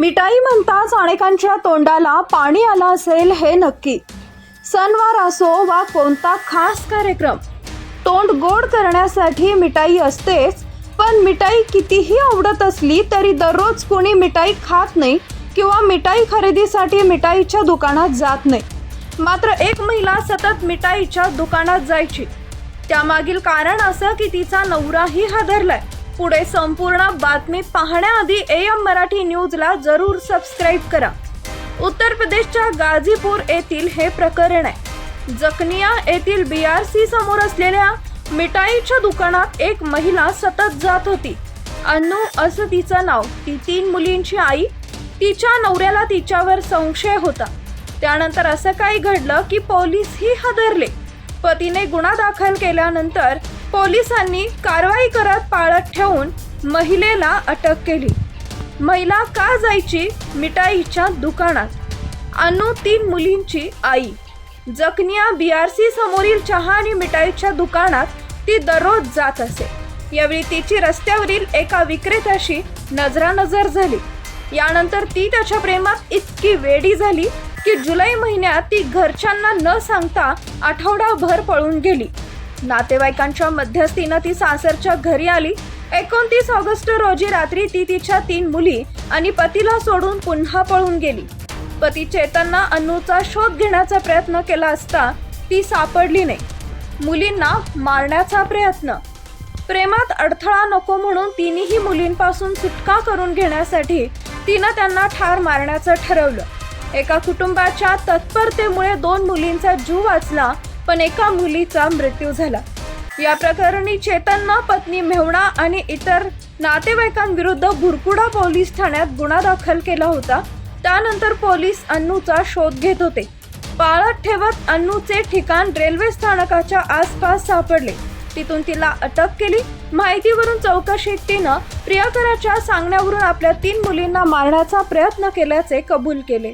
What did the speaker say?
मिठाई म्हणताच अनेकांच्या तोंडाला पाणी आलं असेल हे नक्की. सणवार असो वा कोणता खास कार्यक्रम तोंड गोड करण्यासाठी मिठाई असतेच पण मिठाई कितीही आवडत असली तरी दररोज कोणी मिठाई खात नाही किंवा मिठाई खरेदीसाठी मिठाईच्या दुकानात जात नाही. मात्र एक महिला सतत मिठाईच्या दुकानात जायची. त्यामागील कारण असं की तिचा नवराही हादरलाय. पुढे संपूर्ण बातमी पाहण्याआधी ए एम मराठी न्यूजला जरूर सबस्क्राईब करा. उत्तर प्रदेशच्या गाझीपूर येथील हे प्रकरण आहे. जखनिया येथील बी आर सी समोर असलेल्या मिठाईच्या दुकानात एक महिला सतत जात होती. अन्नू असं तिचं नाव. ती तीन मुलींची आई. तिच्या नवऱ्याला तिच्यावर संशय होता. त्यानंतर असं काही घडलं की पोलीसही हादरले. पतीने गुन्हा दाखल केल्यानंतर पोलिसांनी कारवाई करत पाळत ठेवून महिलेला अटक केली. महिला का जायची? मिठाईच्या दुकानात. अनु तीन मुलींची आई. जखनिया बी आर सी समोरील चहा आणि मिठाईच्या दुकानात ती दररोज जात असे. यावेळी तिची रस्त्यावरील एका विक्रेत्याशी नजरानजर झाली. यानंतर ती त्याच्या प्रेमात इतकी वेडी झाली की जुलै महिन्यात ती घरच्यांना न सांगता आठवडाभर पळून गेली. नातेवाईकांच्या मध्यस्थीनं ती सासरच्या घरी आली. एकोणतीस ऑगस्ट रोजी रात्री ती तिच्या तीन मुली आणि पतीला सोडून पुन्हा पळून गेली. पती चेतनना अन्नूचा शोध घेण्याचा प्रयत्न केला असता ती सापडली नाही. मुलींना मारण्याचा प्रयत्न. प्रेमात अडथळा नको म्हणून तिन्ही मुलींपासून सुटका करून घेण्यासाठी तिनं त्यांना ठार मारण्याचं ठरवलं. एका कुटुंबाच्या तत्परतेमुळे दोन मुलींचा जीव वाचला पण एका मुलीचा मृत्यू झाला. या प्रकरणी चेतननं पत्नी मेहणा आणि इतर नातेवाईकांविरुद्ध भुरकुडा पोलीस ठाण्यात गुन्हा दाखल केला होता. त्यानंतर पोलीस अन्नूचा शोध घेत होते. पाळत ठेवत अन्नूचे ठिकाण रेल्वे स्थानकाच्या आसपास सापडले. तिथून तिला अटक केली. माहितीवरून चौकशीत तिनं प्रियकराच्या सांगण्यावरून आपल्या तीन मुलींना मारण्याचा प्रयत्न केल्याचे कबूल केले.